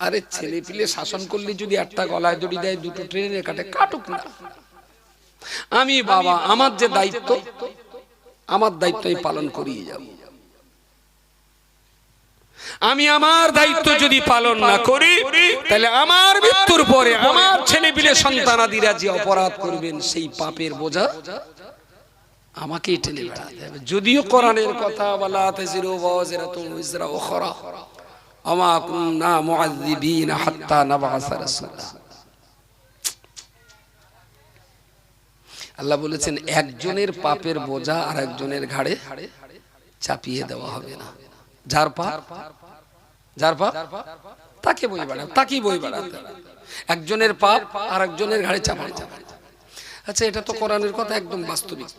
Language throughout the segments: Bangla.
আরে ছেলে পিলে শাসন করলে যদি একটা গলায় দড়ি দেয়, দুটো ট্রেনে কাটে কাটুক না। আমি বাবা, আমার যে দায়িত্ব, আমার দায়িত্ব পালন করিয়ে যাব। আমি আমার দায়িত্ব যদি পালন না করি, তাহলে আমার মৃত্যুর পরে আমার ছেলে পিলে সন্তানাদিরা যে অপরাধ করবেন, সেই পাপের বোঝা আমাকেই টেনে বেড়াতে হবে। যদিও কোরআনের কথা বলা তাজিরু ওয়াজিরাতুন উজরা উখরা হাত্তা আল্লাহ বলেছেন, একজনের পাপের বোঝা আর একজনের ঘাড়ে চাপিয়ে দেওয়া হবে না। যার পাপ যার পাপ, তাকে বই বেড়াতে তাকেই বই বেড়াতে একজনের পাপ আর একজনের ঘাড়ে চাপানো। আচ্ছা এটা তো কোরআনের কথা, একদম বাস্তবিক।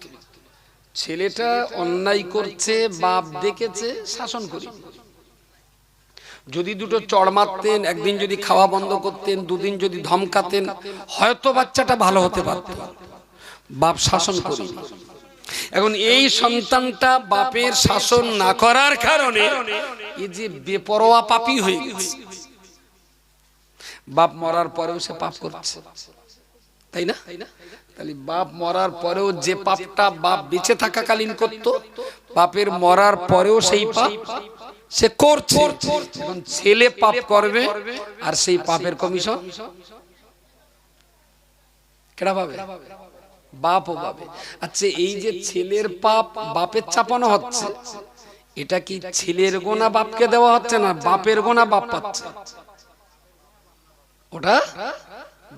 ছেলেটা অন্যায় করছে, বাপ দেখেছে শাসন করি। যদি দুটো চড় মারতেন, একদিন যদি খাওয়া বন্ধ করতেন, দুদিন যদি ধমকাতেন, হয়তো বাচ্চাটা ভালো হতে পারত। বাপ শাসন করি এখন এই সন্তানটা বাপের শাসন না করার কারণে এই যে বেপরোয়া পাপি হয়ে গেছে। বাপ মরার পরেও সে পাপ করছে। তাই না? তাহলে বাপ মরার পরেও যে পাপটা বাপ বেঁচে থাকাকালীন করত, বাপের মরার পরেও সেই পাপ। সে করছে। এখন ছেলে পাপ করবে আর সেই পাপের কমিশন? কেডা পাবে? বাপও পাবে। আচ্ছা এই যে ছেলের পাপ বাপের চাপানো হচ্ছে। এটা কি ছেলের গোনা বাপকে দেওয়া হচ্ছে না বাপের গোনা বাপ পাচ্ছে? ওটা?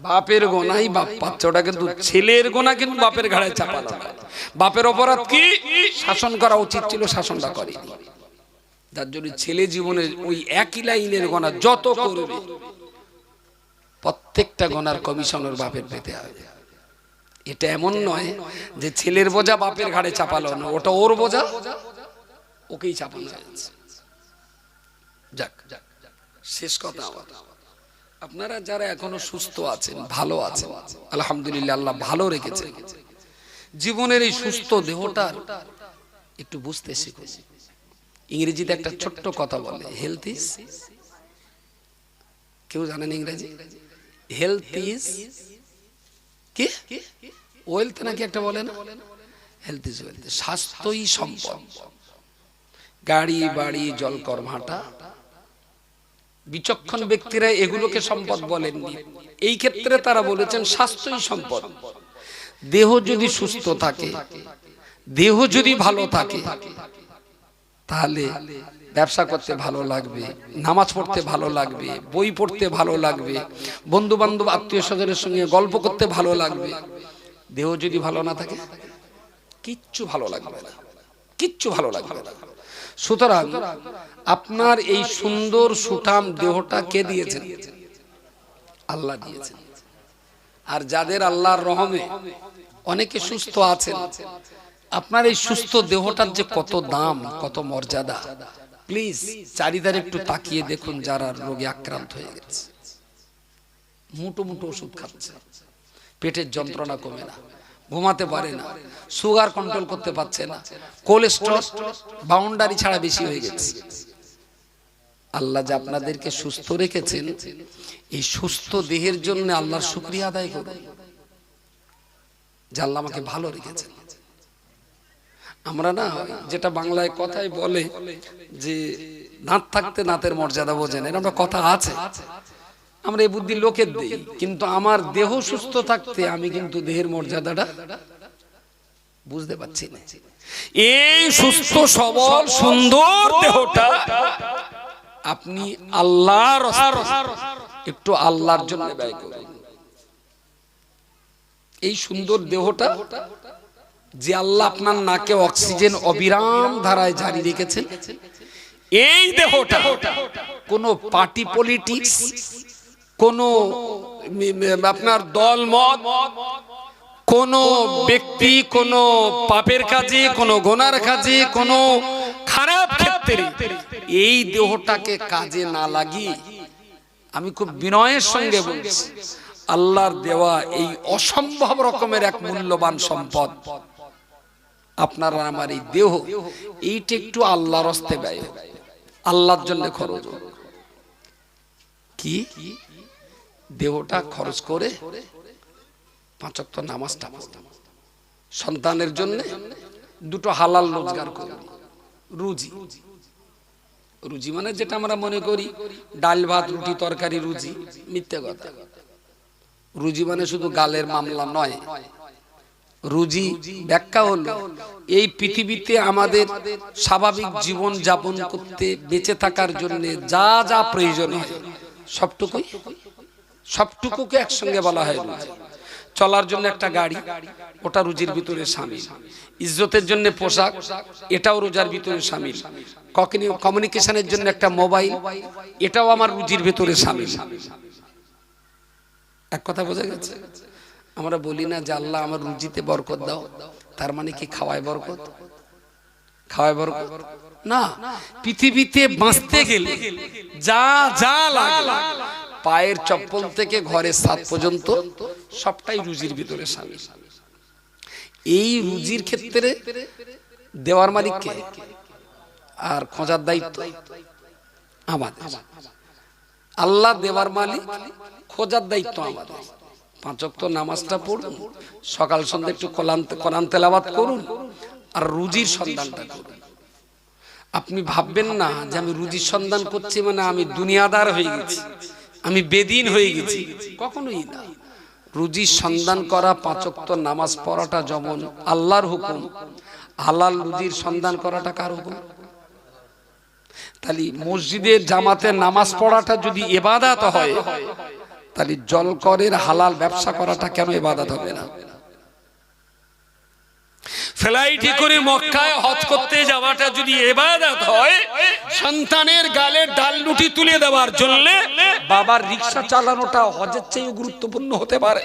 বাপের গোনাই বাপ পাচ্ছে। ওটা কিন্তু ছেলের গোনা কিন্তু বাপের ঘাড়ে চাপানো। বাপের অপরাধ কি শাসন করা উচিত ছিল শাসনটা করেনি। যার জন্য ছেলে জীবনে ওই একই লাইনের গোনা যত করবে, প্রত্যেকটা গোনার কমিশনের বাপের পেতে হবে। এটা এমন নয় যে ছেলের বোঝা বাপের ঘাড়ে চাপালো না, ওটা ওর বোঝা, ওকেই চাপানো হয়েছে যাক, শেষ কথা আপনারা যারা এখনও সুস্থ আছেন, ভালো আছেন, আলহামদুলিল্লাহ আল্লাহ ভালো রেখেছে জীবনের এই সুস্থ দেহটার একটু বুঝতে শিখুন। ইংরেজিতে একটা ছোট্ট কথা বলে হেলথ ইজ কেউ জানেন ইংরেজি? হেলথ ইজ কি? ওয়েলথ নাকি একটা বলে না হেলথ ইজ ওয়েলথ স্বাস্থ্যই সম্পদ। গাড়ি বাড়ি জলকর ভাটা। বিচক্ষণ ব্যক্তিরা এগুলোকে সম্পদ বলেননি। এই ক্ষেত্রে তারা বলেছেন স্বাস্থ্যই সম্পদ। দেহ যদি সুস্থ থাকে দেহ যদি ভালো থাকে তাহলে ব্যবসা করতে ভালো লাগবে, নামাজ পড়তে ভালো লাগবে, বই পড়তে ভালো লাগবে বন্ধু বান্ধব আত্মীয় স্বজনের সঙ্গে গল্প করতে ভালো লাগবে। দেহ যদি ভালো না থাকে, কিচ্ছু ভালো লাগবে না। কিচ্ছু ভালো লাগবে না। সুতরাং আপনার এই সুন্দর সুঠাম দেহটা কে দিয়েছেন? আল্লাহ দিয়েছেন। আর যাদের আল্লাহর রহমে অনেকে সুস্থ আছেন আপনার এই সুস্থ দেহটার যে কত দাম, কত মর্যাদা। প্লিজ চারিদারে একটু তাকিয়ে দেখুন যারা রোগে আক্রান্ত হয়ে গেছে। মুটো মুটো ওষুধ খাচ্ছে। পেটের যন্ত্রণা কমে না, ঘুমাতে পারে না, সুগার কন্ট্রোল করতে পারছে না কোলেস্ট্রল বাউন্ডারি ছাড়া বেশি হয়ে গেছে। আল্লাহ যে আপনাদেরকে সুস্থ রেখেছেন, এই সুস্থ দেহের জন্য আল্লাহর শুক্রিয়া আদায় করুন। যে আল্লাহ আমাকে ভালো রেখেছেন। আমরা না যেটা বাংলায় কথাই বলে যে দাঁত থাকতে দাঁতের মর্যাদা বোঝেন, এর আমরা কথা আছে। আমরা এই বুদ্ধি লোকের দিই, কিন্তু আমার দেহ সুস্থ থাকতে আমি কিন্তু দেহের মর্যাদাটা বুঝতে পারছি না। এই সুস্থ, সবল, সুন্দর দেহটা আপনি আল্লাহর একটু আল্লাহর জন্য ব্যয় করুন। এই সুন্দর দেহটা যে আল্লাহ আপনার নাকে অক্সিজেন অবিরাম ধারায় জারি রেখেছেন, এই দেহটা কোন পার্টি পলিটিক্স, কোন আপনার দল মত, কোন ব্যক্তি, কোন পাপের কাজে, কোন গোনার কাজে, কোন খারাপ ক্ষেত্রে এই দেহটাকে কাজে না লাগিয়ে আমি খুব বিনয়ের সঙ্গে বলছি, আল্লাহর দেওয়া এই অসম্ভব রকমের এক মূল্যবান সম্পদ। আপনার আমার এই দেহ, এইটা একটু আল্লাহর হস্তে ব্যয় আল্লাহর জন্য খরচ। কি? দেহটা খরচ করে পাঁচক্ত নামাজটা। সন্তানের জন্য দুটো হালাল রোজগার করো। রুজি। রুজি মানে যেটা আমরা মনে করি, ডাল ভাত, রুটি, তরকারি, রুজি, মিথ্যে কথা। রুজি মানে শুধু গালের মামলা নয় রুজি, ব্যাখ্যা হলো, এই পৃথিবীতে আমাদের স্বাভাবিক জীবন যাপন করতে বেঁচে থাকার জন্য যা যা প্রয়োজন হয়, সবটুকুই, সবটুকুকে একসঙ্গে বলা হয় রুজি। চলার জন্য একটা গাড়ি, ওটা রুজির ভিতরে সামিল। ইজ্জতের জন্য পোশাক, এটাও রোজার ভিতরে সামিল। কমিউনিকেশনের জন্য একটা মোবাইল, এটাও আমার রুজির ভিতরে সামিল। এক কথা বোঝা গেছে? আমরা বলি না যে আল্লাহ আমার রুজিতে বরকত দাও, তার মানে কি খাওয়ায় বরকত? খাওয়ায় বরকত? না, পৃথিবীতে বাঁচতে গেলে যা যা পায়ের চপ্পল থেকে ঘরের সাত পর্যন্ত সবটাই রুজির ভিতরে সামিল। এই রুজির ক্ষেত্রে দেওয়ার মালিক কে? আর খোঁজার দায়িত্ব আমাদের। আল্লাহ দেওয়ার মালিক, খোঁজার দায়িত্ব আমাদের। পাঁচক তো নামাজটা পড়ুন, সকাল সন্ধ্যা একটু কোরআন তেলাবাত করুন আর রুজির সন্ধানটা করুন। আপনি ভাববেন না যে আমি রুজির সন্ধান করছি মানে আমি দুনিয়াদার হয়ে গেছি, আমি বেদিন হয়ে গেছি। কখনোই না। রুজির সন্ধান করা পাঁচক তো নামাজ পড়াটা যেমন আল্লাহর হুকুম, হালাল রুজির সন্ধান করাটা কার হুকুম? তাহলে মসজিদের জামাতে নামাজ পড়াটা যদি এবাদাত হয় তাহলে জলকরের হালাল ব্যবসা করাটা কেন এবাদাত হবে না? ফ্লাইটে করে মক্কায় হজ করতে যাওয়াটা যদি এবাদত হয় সন্তানের গালে ডাল রুটি তুলে দেওয়ার জন্য বাবার রিক্সা চালানোটা হজের চেয়ে গুরুত্বপূর্ণ হতে পারে।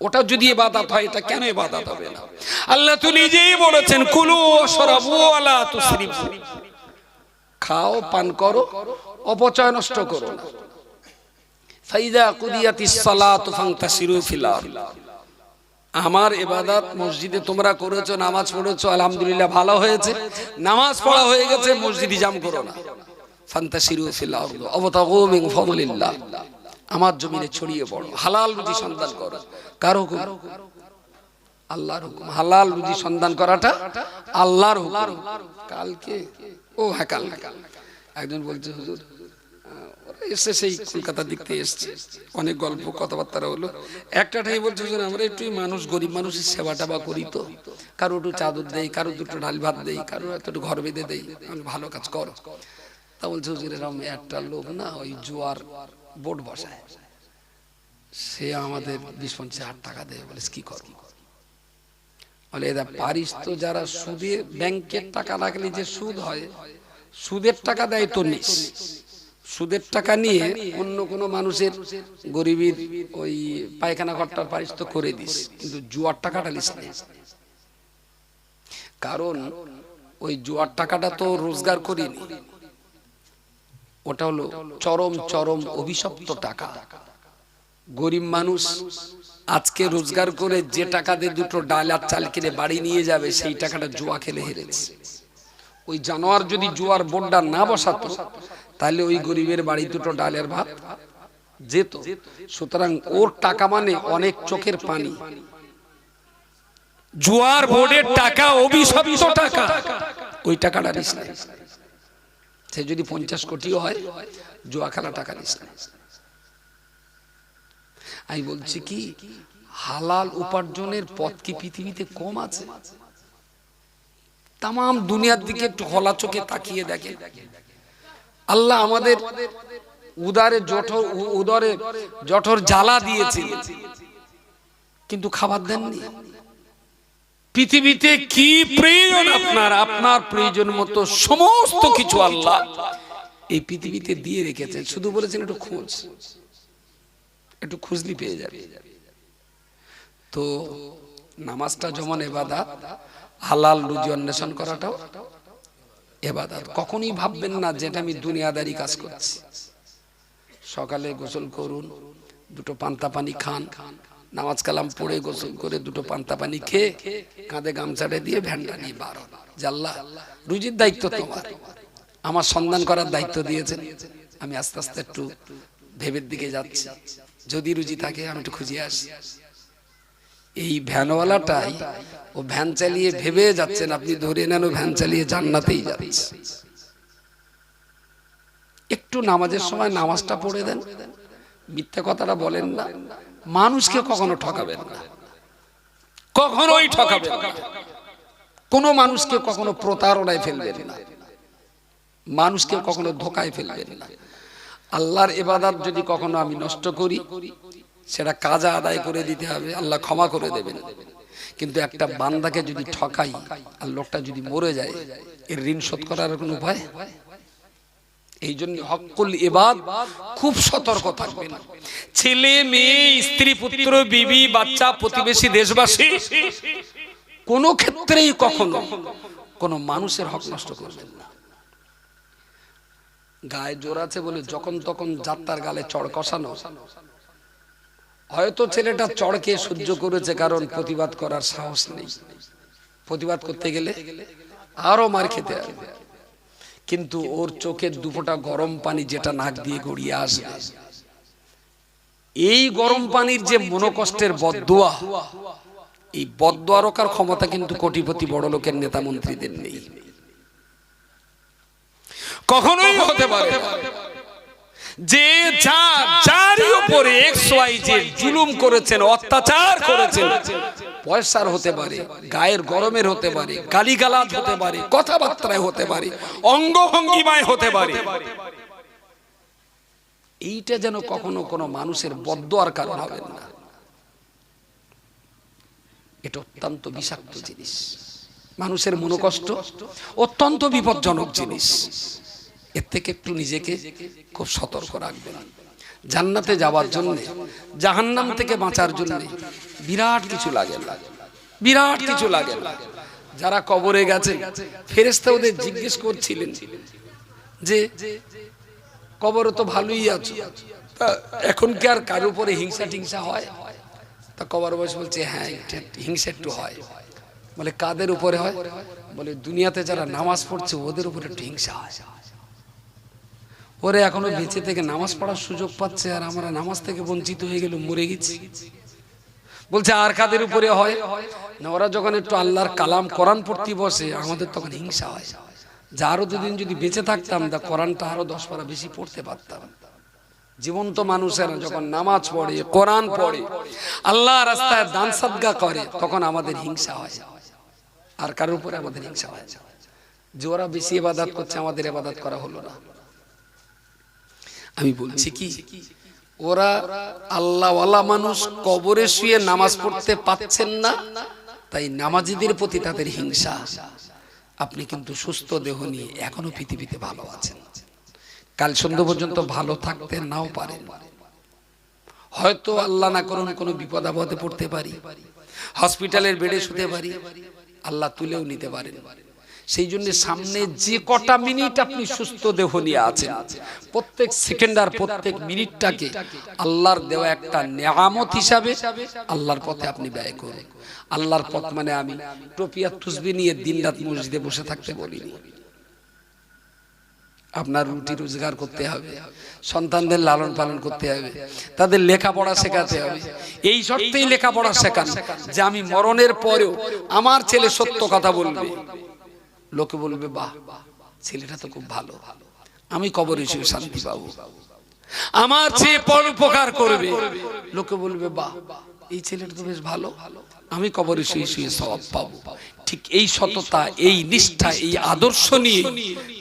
ওটা যদি এবাদাত হয় এটা কেন এবাদাত হবে না? আল্লাহ তো নিজেই বলেছেন কুলু ওয়াশরাবু ওয়ালা তুসরিফু খাও পান করো অপচয় নষ্ট করো না। ফাইদা কুদিয়াতিস সালাতু ফান্তাসিরু ফিল আমার এবাদাত মসজিদে তোমরা করেছ, নামাজ পড়েছো, আলহামদুলিল্লাহ ভালো হয়েছে। নামাজ পড়া হয়ে গেছে, মসজিদে জাম করো না। ফান্তাসিরু ফিল আরদ। আবতাগু মিন ফাদলিল্লাহ। আমার জমিনে ছড়িয়ে পড়ো। হালাল রুজি সন্ধান করো। কার হুকুম? আল্লাহর হুকুম। হালাল রুজি সন্ধান করাটা আল্লাহর হুকুম। কালকে? ও হ্যাঁ কাল একজন বলছে, হুজুর এসে সেই কলকাতার দিক থেকে এসছে। অনেক গল্প, কথাবার্তা হলো একটা টাই বলছে, হুজুর, আমরা একটু মানুষ, গরিব মানুষের সেবা টাবা করি তো। কারও একটু চাদর দেই, কারও দুটো ডাল ভাত দেই, কারও একটু ঘর বেঁধে দেই। ভালো কাজ করো। তা বলছে, হুজুর, এরকম একটা লোক না, ওই জোয়ার বোট বসায়। সে আমাদের বিশ পঞ্চাশ হাজার টাকা দেয় বলে, কি করব? বলে এরা পারিস তো যারা সুদে ব্যাংকের টাকা রাখলে যে সুদ হয়, সুদের টাকা দেয় তো নিস। সুদের টাকা নিয়ে অন্য কোনো মানুষের গরিবের ওই পায়খানা ঘরটার পারিস তো করে দিস। কিন্তু জুয়ার টাকাটা না। কারণ ওই জুয়ার টাকাটা তো রোজগার করিনি ওটা হলো চরম চরম অভিশপ্ত টাকা। গরিব মানুষ আজকে রোজগার করে যে টাকা দিয়ে দুটো ডাল আর চাল কিনে বাড়ি নিয়ে যাবে সেই টাকাটা জুয়া খেলে হেরেছে। ওই জানোয়ার যদি জুয়ার বোর্ডটা না বসাতো তাহলে ওই গরিবের বাড়ি দুটো ডালের ভাত যেত সুতরাং ওর টাকা মানে অনেক চোখের পানি। জুয়ার বোর্ডের টাকা অভিশপ্ত টাকা। ওই টাকাটা নিস না। সে যদি পঞ্চাশ কোটিও হয় জুয়া খেলা টাকা নিস না। আমি বলছি কি হালাল উপার্জনের পথ কি পৃথিবীতে কম আছে? তাম দুনিয়ার দিকে একটু হলা চোখে তাকিয়ে দেখে আল্লাহ আমাদের উদারে জঠর, উদরে জঠর জ্বালা দিয়েছে কিন্তু খাবার দেননি। পৃথিবীতে কি প্রয়োজন আপনার? আপনার প্রয়োজন মতো সমস্ত কিছু আল্লাহ এই পৃথিবীতে দিয়ে রেখেছেন। শুধু বলেছেন একটু খোঁজ। একটু খুঁজলি পেয়ে যাবে। তো নামাজটা যেমন এবাদা হালাল রুজি অন্বেষণ করাটাও এবাদাত। কখনই ভাববেন না যেটা আমি দুনিয়াদারি কাজ করছি। সকালে গোসল করুন, দুটো পান্তা পানি খান, নামাজ কালাম পড়ে গোসল করে দুটো পান্তা পানি খেয়ে কাঁধে গামছাটা দিয়ে ভ্যানটা নিয়ে বারো জাল্লা রুজির দায়িত্ব তোমার। আমার সন্ধান করার দায়িত্ব দিয়েছেন। আমি আস্তে আস্তে একটু ভেবের দিকে যাচ্ছি। যদি রুজি থাকে, আমি একটু খুঁজে আসি। এই ভ্যানওয়ালাটাই, ও ভ্যান চালিয়ে ভেবে যাচ্ছেন, আপনি ধরে নেন ও ভ্যান চালিয়ে জান্নাতেই যাচ্ছে। একটু নামাজের সময় নামাজটা পড়ে দেন। মিথ্যা কথাটা বলেন না। মানুষকে কখনো ঠকাবেন না। কখনোই ঠকাবেন না। কোনো মানুষকে কখনো প্রতারণায় ফেলবেন না। মানুষকে কখনো ধোকায় ফেলবেন না। আল্লাহর এবাদাত যদি কখনো আমি নষ্ট করি সেটা কাজা আদায় করে দিতে হবে, আল্লাহ ক্ষমা করে দেবেন। কিন্তু একটা বান্দাকে যদি ঠকাই, আর লোকটা যদি মরে যায়, এর ঋণ শোধ করার কোনো উপায়? এই জন্য হকুল এবাদ খুব সতর্ক থাকবেন। ছেলে, মেয়ে, স্ত্রী, পুত্র, বিবি, বাচ্চা, প্রতিবেশী, দেশবাসী, কোন ক্ষেত্রেই কখনো কোন মানুষের হক নষ্ট করবেন না। গায়ে জোর আছে বলে যখন তখন যাত্রার গালে চড় কষানো। হয়তো ছেলেটা চড়কে সহ্য করেছে কারণ প্রতিবাদ করার সাহস নেই। প্রতিবাদ করতে গেলে আরও মার খেতে কিন্তু ওর চোখের দুপোটা গরম পানি যেটা নাক দিয়ে গড়িয়ে আসবে। এই গরম পানির যে মনোকষ্টের বদুয়া এই বদুয়া রকার ক্ষমতা কিন্তু কোটিপতি বড় লোকের নেতা মন্ত্রীদের নেই। কখনোই হতে পারে। যে যারই উপরে এক্স ওয়াই যে জুলুম করেছেন, অত্যাচার করেছেন, পয়সার হতে পারে, গায়ের গরমের হতে পারে, গালিগালাজ হতে পারে, কথাবার্তায় হতে পারে, অঙ্গভঙ্গিমায় হতে পারে। এইটা যেন কখনো কোনো মানুষের বদোয়ার কারণ হবে না। এটা অত্যন্ত বিষাক্ত জিনিস। মানুষের মনোকষ্ট অত্যন্ত বিপজ্জনক জিনিস। এর থেকে একটু নিজেকে খুব সতর্ক রাখবেন। জান্নাতে যাওয়ার জন্য, জাহান্নাম থেকে বাঁচার জন্য বিরাট কিছু লাগে বিরাট কিছু লাগে যারা কবরে গেছে ফেরেস্তা ওদের জিজ্ঞেস করছিলেন যে, কবরে তো ভালোই আছো এখন কি আর কার উপরে হিংসা টিংসা হয়? তা কবর বয়স বলছে হ্যাঁ হিংসা একটু হয়। বলে, কাদের উপরে হয়? বলে, দুনিয়াতে যারা নামাজ পড়ছে, ওদের উপরে একটু হিংসা হয়। ওরে এখনও বেঁচে থেকে নামাজ পড়ার সুযোগ পাচ্ছে আর আমরা নামাজ থেকে বঞ্চিত হয়ে গেল মরে গেছি। বলছে, আর কাদের উপরে হয়? ওরা যখন একটু আল্লাহর কালাম কোরআন পড়তে বসে, আমাদের তখন হিংসা হয়। যে আরও দুদিন যদি বেঁচে থাকতাম, তা কোরআনটা আরও দশ পারা বেশি পড়তে পারতাম। জীবন্ত মানুষেরা যখন নামাজ পড়ে, কোরআন পড়ে আল্লাহ রাস্তায় দান সাদগা করে, তখন আমাদের হিংসা হয়। আর কারোর উপরে আমাদের হিংসা হয়। যে ওরা বেশি এবাদাত করছে, আমাদের এবাদাত করা হলো না। আমি বলছি কি? ওরা আল্লাহওয়ালা মানুষ কবরে শুয়ে নামাজ পড়তে পাচ্ছেন না, তাই নামাজিদের প্রতি তাদের হিংসা। আপনি কিন্তু সুস্থ দেহ নিয়ে এখনও পৃথিবীতে ভালো আছেন। কাল সন্ধ্যা পর্যন্ত ভালো থাকতে নাও পারেন। হয়তো আল্লাহ না করুন কোনো বিপদ আপদে পড়তে পারি। হসপিটালের বেডে শুতে পারি। আল্লাহ তুলেও নিতে পারেন। সেই জন্য সামনে যে কটা মিনিট আপনি সুস্থ দেহ নিয়ে আছেন প্রত্যেক সেকেন্ড আর প্রত্যেক মিনিটটাকে আল্লাহর দেওয়া একটা নেয়ামত হিসাবে আল্লাহর পথে আপনি ব্যয় করুন। আল্লাহর পথ মানে আমি টপিয়া তুসবি নিয়ে দিন রাত মসজিদে বসে থাকতে বলিনি। আপনার রুটি রোজগার করতে হবে সন্তানদের লালন পালন করতে হবে তাদের লেখাপড়া শেখাতে হবে। এই শর্তেই লেখাপড়া শেখান যে আমি মরণের পরেও আমার ছেলে সত্য কথা বলবে। লোকে বলবে, বাহ, ছেলেটা তো খুব ভালো। আমি কবর এসে শান্তি পাবো। আমার চেয়ে পরোপকার করবে। লোকে বলবে, বাহ, এই ছেলেটা তো বেশ ভালো। আমি কবরে শুয়ে শুয়ে সব পাবো। ঠিক এই সততা, এই নিষ্ঠা, এই আদর্শ নিয়ে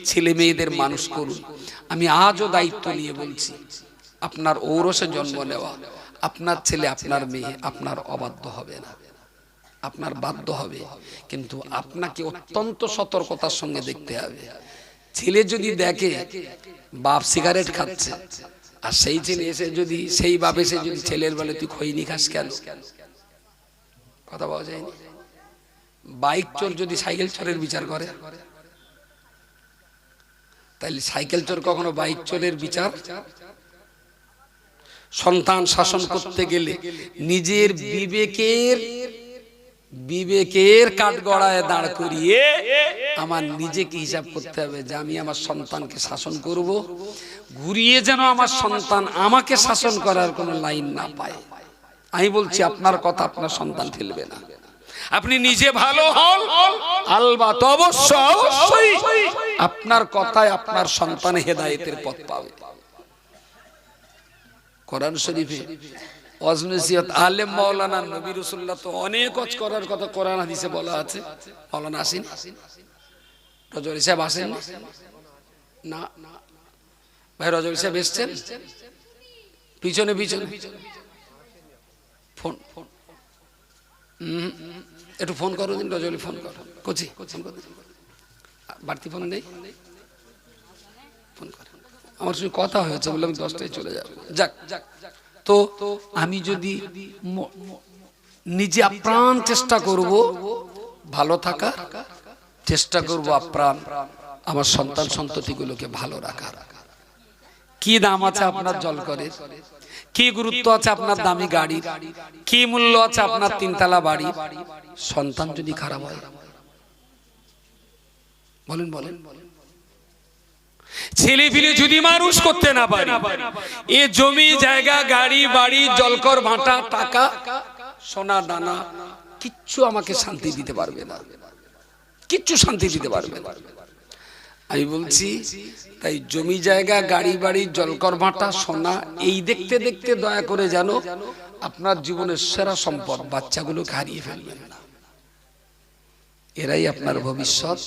ছেলে মেয়েদের মানুষ করুন। আমি আজও দায়িত্ব নিয়ে বলছি, আপনার ঔরসে জন্ম নেওয়া, আপনার ছেলে, আপনার মেয়ে, আপনার অবাধ্য হবে না। আপনার বাধ্য হবে। কিন্তু আপনাকে অত্যন্ত সতর্কতার সঙ্গে দেখতে হবে। ছেলে যদি দেখে, বাপ সিগারেট খাচ্ছে, আর সেই ছেলে এসে যদি, সেই বাপ এসে যদি ছেলের বলে, তুই খৈনি খাস কেন? কথা পাওয়া যায়নি। বাইক চোর যদি সাইকেল চোরের বিচার করে তাহলে সাইকেল চোর কখনো বাইক চোরের বিচার? সন্তান শাসন করতে গেলে নিজের বিবেকের বিবেকের কাঠগড়ায় দাঁড় করিয়ে আমার নিজেকে হিসাব করতে হবে যে আমি আমার সন্তানকে শাসন করব ঘুরিয়ে যেন আমার সন্তান আমাকে শাসন করার কোনো লাইন না পায়। আমি বলছি আপনার কথা আপনার সন্তান ফেলবে না। আপনি নিজে ভালো হন আলবাত অবশ্য অবশ্যই আপনার কথায় আপনার সন্তান হেদায়েতের পথ পাবে। কোরআন শরীফে অজনসিয়ত আলেম মাওলানা নবী রসুল্লাহ তো অনেক অজ করার কথা কোরআন হাদিসে বলা আছে। মাওলানা আসেন। রজরি সাহেব আসেন। না। ভাই রজরি সাহেব এসছেন? পিছনে পিছনে। Phone phone. একটু ফোন করো দিন রজলি ফোন করো। কোচি ফোন করো বাড়তি ফোন নেই? ফোন করো। আমার সঙ্গে কথা হয়েছে বললাম দশটায় চলে যাব। যাক। তো আমি যদি নিজে আপ্রাণ চেষ্টা করব, ভালো থাকা, চেষ্টা করব আপ্রাণ আমার সন্তান সন্ততিগুলোকে ভালো রাখার। কি দাম আছে আপনার জল করে কি গুরুত্ব আছে আপনার দামি গাড়ি কি মূল্য আছে আপনার তিনতলা বাড়ি সন্তান যদি খারাপ হয়, বলেন বলেন বলেন। ছেলে ফিলে যদি মানুষ করতে না পারি, এ জমি, জায়গা, গাড়ি, বাড়ি, জলকর, ভাটা, টাকা, সোনা, দানা, কিচ্ছু আমাকে শান্তি দিতে পারবে না। কিচ্ছু শান্তি দিতে পারবে না। আমি বলছি, তাই জমি, জায়গা, গাড়ি, বাড়ি, জলকর, ভাটা, সোনা, এই দেখতে দেখতে দয়া করে জানো আপনার জীবনের সেরা সম্পদ বাচ্চাগুলোকে হারিয়ে ফেলবেন না। এরাই আপনার ভবিষ্যৎ,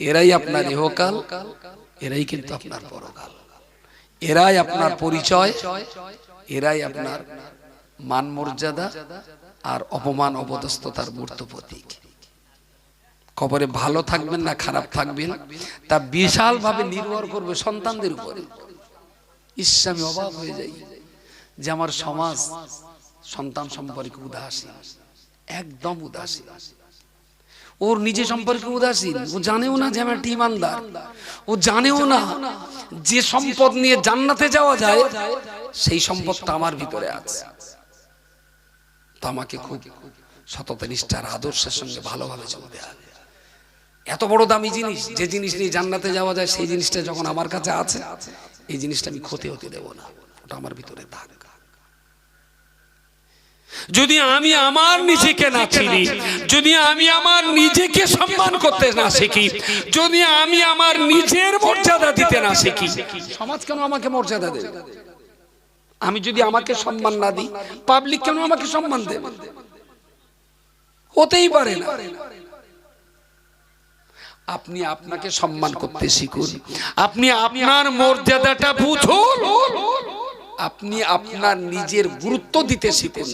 এরাই আপনার ইহকাল এরাই কিন্তু আপনার পরকাল। এরাই আপনার পরিচয়, এরাই আপনার মান মর্যাদা আর অপমান অপদস্থতার মূর্ত প্রতীক। কবরে ভালো থাকবেন না খারাপ থাকবেন, তা বিশাল ভাবে নির্ভর করবে সন্তানদের উপরে। ইস, আমি অবাক হয়ে যাই যে আমার সমাজ সন্তান সম্পর্কে উদাসীন, একদম উদাসীন। ওর নিজে সম্পর্কে উদাসীন। ও জানেও না যে আমার একটা ইমানদার ও জানেও না যে সম্পদ নিয়ে জান্নাতে যাওয়া যায়, সেই সম্পদটা আমার ভিতরে আছে। তো আমাকে খুব সততা, নিষ্ঠার, আদর্শের সঙ্গে ভালোভাবে চলতে হবে। এত বড় দামি জিনিস, যে জিনিস নিয়ে জান্নাতে যাওয়া যায়, সেই জিনিসটা যখন আমার কাছে আছে, এই জিনিসটা আমি ক্ষতি হতে দেব না। ওটা আমার ভিতরে থাক। যদি আমি আমার নিজেকে না চিনি, যদি আমি আমার নিজেকে সম্মান করতে না শিখি, যদি আমি আমার নিজের মর্যাদা দিতে না শিখি, সমাজ কেন আমাকে মর্যাদা দেবে? আমি যদি আমাকে সম্মান না দিই পাবলিক কেন আমাকে সম্মান দেবে? হতেই পারে না। আপনি আপনাকে সম্মান করতে শিখুন। আপনি আপনার মর্যাদাটা বুঝুন। আপনি আপনার নিজের গুরুত্ব দিতে শিখুন।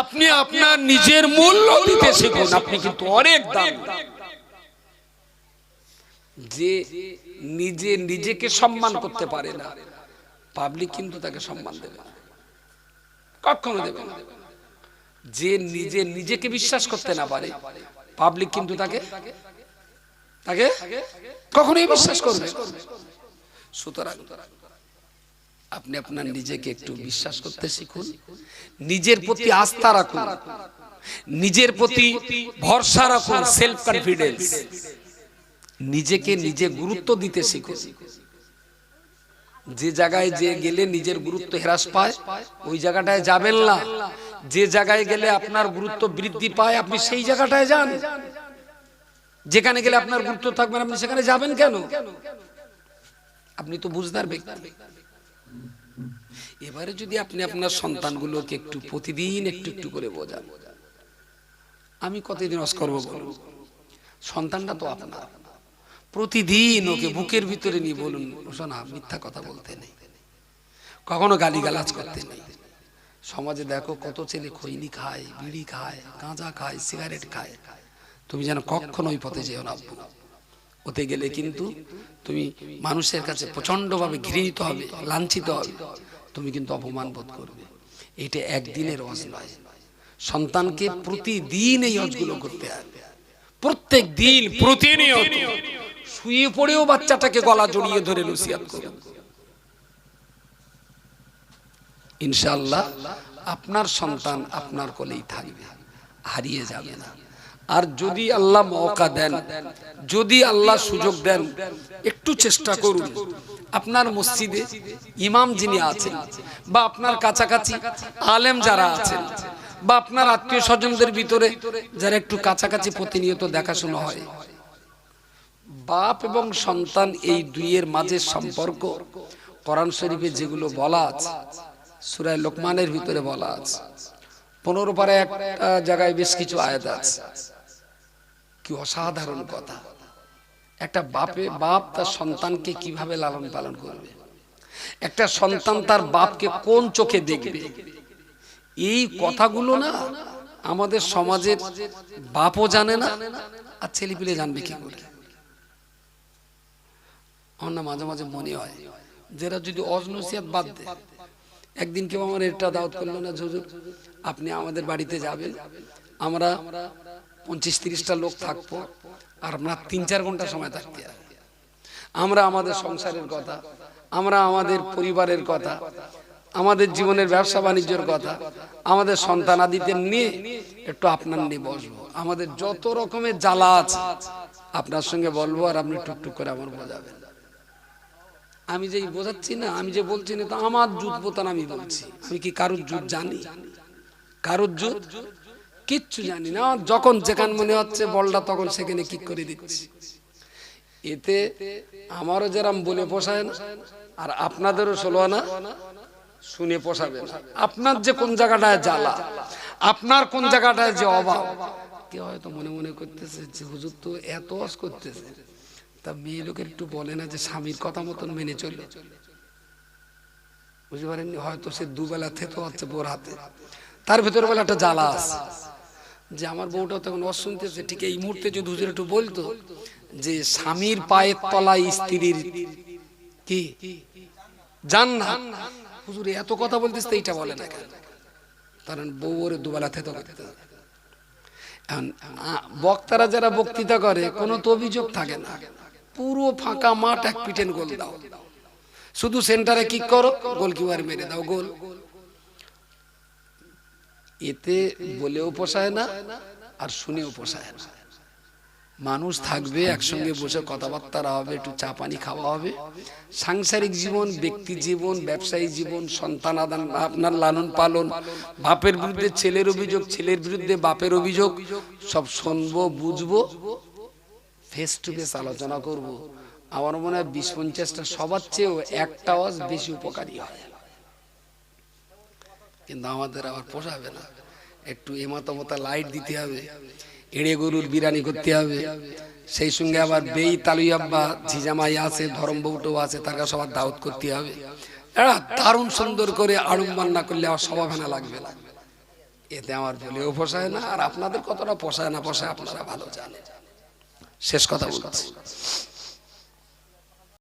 আপনি আপনার নিজের মূল্য দিতে শিখুন। আপনি কিন্তু অনেক দাম। যে নিজে নিজেকে সম্মান করতে পারে না পাবলিক কিন্তু তাকে সম্মান দেবে কখনো দেবে না। যে নিজে নিজেকে বিশ্বাস করতে না পারে পাবলিক কিন্তু তাকে তাকে কখনোই বিশ্বাস করবে। সুতরাং আপনি আপনার নিজেকে একটু বিশ্বাস করতে শিখুন। নিজের প্রতি আস্থা রাখুন। নিজের প্রতি ভরসা রাখুন। সেলফ কনফিডেন্স নিজেকে নিজে গুরুত্ব দিতে শিখুন। যে জায়গায় যে গেলে নিজের গুরুত্ব হ্রাস পায় ওই জায়গাটায় যাবেন না। যে জায়গায় গেলে আপনার গুরুত্ব বৃদ্ধি পায় আপনি সেই জায়গাটায় যান। যেখানে গেলে আপনার গুরুত্ব থাকবে না, আপনি সেখানে যাবেন কেন? আপনি তো বুঝদার ব্যক্তি। এবারে যদি আপনি আপনার সন্তানগুলোকে একটু প্রতিদিন একটু একটু করে বোঝান। আমি কতদিন অস করব সন্তানটা তো আপনার। প্রতিদিন ওকে বুকের ভিতরে নিয়ে বলুন, শোনা, মিথ্যা কথা বলতে নেই। কখনো গালিগালাজ করতে নেই। সমাজে দেখো কত ছেলে খৈনি খায়, বিড়ি খায়, গাঁজা খায়, সিগারেট খায়। তুমি যেন কখনো ওই পথে যেও না। ওতে গেলে কিন্তু তুমি মানুষের কাছে প্রচন্ডভাবে ঘৃণিত হবে, লাঞ্ছিত হবে। তুমি কিন্তু অপমান বোধ করবে। এটা একদিনের অজ নয়। সন্তানকে প্রতিদিন এই অজগুলো করতে হবে। প্রত্যেক দিন প্রতিনিয়ত শুয়ে পড়েও বাচ্চাটাকে গলা জড়িয়ে ধরে নসিয়াত করুন। ইনশাআল্লাহ, আপনার সন্তান আপনার কোলেই থাকবে, হারিয়ে যাবে না। আর যদি আল্লাহ মৌকা দেন, যদি আল্লাহ সুযোগ দেন, একটু চেষ্টা করুন। আপনার মসজিদে ইমাম যিনি আছেন, বা আপনার কাছাকাছি আলেম যারা আছেন, বা আপনার আত্মীয় স্বজনদের ভিতরে যারা একটু কাছাকাছি প্রতিনিয়ত দেখাশোনা হয়, বাপ এবং সন্তান এই দুইয়ের মাঝে সম্পর্ক, কোরআন শরীফে যেগুলো বলা আছে সুরায় লোকমানের ভিতরে বলা আছে। পনেরো পারে একটা জায়গায় বেশ কিছু আয়াত আছে। কি অসাধারণ কথা। একটা বাপে বাপ তার সন্তানকে কীভাবে লালন পালন করবে? একটা সন্তান তার বাপকে কোন চোখে দেখবে? এই কথাগুলো না আমাদের সমাজের বাপও জানে না, আর ছেলেপিলে জানবে কি করে? আমার না মাঝে মাঝে মনে হয়, যারা যদি অজনসিয়াত বাদ দেয়, একদিন কেউ আমার এটা দাওয়াত করল না হুজুর আপনি আমাদের বাড়িতে যাবেন, আমরা পঁচিশ তিরিশটা লোক থাকব আর আপনার তিন চার ঘণ্টা সময় থাকতে আমরা আমাদের সংসারের কথা, আমরা আমাদের পরিবারের কথা, আমাদের জীবনের ব্যবসা বাণিজ্যের কথা, আমাদের সন্তান সন্তানাদিদের নিয়ে একটু আপনার নিয়ে বসবো। আমাদের যত রকমের জ্বালা আছে, আপনার সঙ্গে বলব আর আপনি টুকটুক করে আমার বোঝাবেন। আমি যে বোঝাচ্ছি না, আমি যে বলছি না, তো আমার জুত বোতান আমি বলছি। আমি কি কারোর জুত জানি? কারোর জুত? কিচ্ছু জানি না। যখন যেখান মনে হচ্ছে বলটা তখন সেখানে কিক করে দিচ্ছি। এতে আমারও যেরাম বলে পোষায় না, আর আপনাদেরও ষোলো না শুনে পোষাবে না। আপনার যে কোন জায়গাটায় জ্বালা, আপনার কোন জায়গাটায় যে অভাব, কেউ হয়তো মনে মনে করতেছে যে হুজুর তো এত অস করতেছে। তা মেয়ে লোকের একটু বলে না যে স্বামীর কথা মতন মেনে চলে। বুঝতে পারেননি? হয়তো সে দুবেলা থেতো হচ্ছে বোর হাতে। তার ভেতরে বলে একটা জ্বালা আছে। যে আমার বউটা তখন অস শুনতেছে, ঠিক এই মুহূর্তে যদি হুজুর একটু বলতো যে স্বামীর পায়ের তলায় স্ত্রীর কি? জান না হুজুর এত কথা বলতেছে এইটা বলে না কেন? কারণ বউ ওরে দুবেলা থেতো করতে বক্তারা যারা বক্তৃতা করে, কোনো তো অভিযোগ থাকে না। পুরো ফাঁকা মাঠ এক পিটেন গোল দাও। শুধু সেন্টারে কি করো, গোলকিপার মেরে দাও গোল। এতে বলেও পোষায় না আর শুনেও পোষায় না। মানুষ থাকবে একসঙ্গে বসে কথাবার্তা হবে একটু চা পানি খাওয়া হবে। সাংসারিক জীবন, ব্যক্তি জীবন, ব্যবসায়ী জীবন, সন্তান আদান, আপনার লালন পালন, বাপের বিরুদ্ধে ছেলের অভিযোগ, ছেলের বিরুদ্ধে বাপের অভিযোগ, সব শুনব, বুঝব ফেস টু ফেস আলোচনা করব। আমার মনে হয় বিশ পঞ্চাশটা সবার চেয়েও একটা বেশি উপকারী হয়। কিন্তু আমাদের আবার পোষাবে না। একটু এমাতা মতা লাইট দিতে হবে। এড়ে গরুর বিরানি করতে হবে। সেই সঙ্গে আবার বেই তালুয়াব্বা ঝিজামাই আছে, ধরম বউটো আছে, তার কাছে আবার দাওয়াত করতে হবে। এরা দারুণ সুন্দর করে আড়ুম বান্না করলে আমার সমাভানা লাগবে না। এতে আমার বলেও পোষায় না, আর আপনাদের কতটা পোষায় না পোষায় আপনারা ভালো জানেন। শেষ কথা বলছি।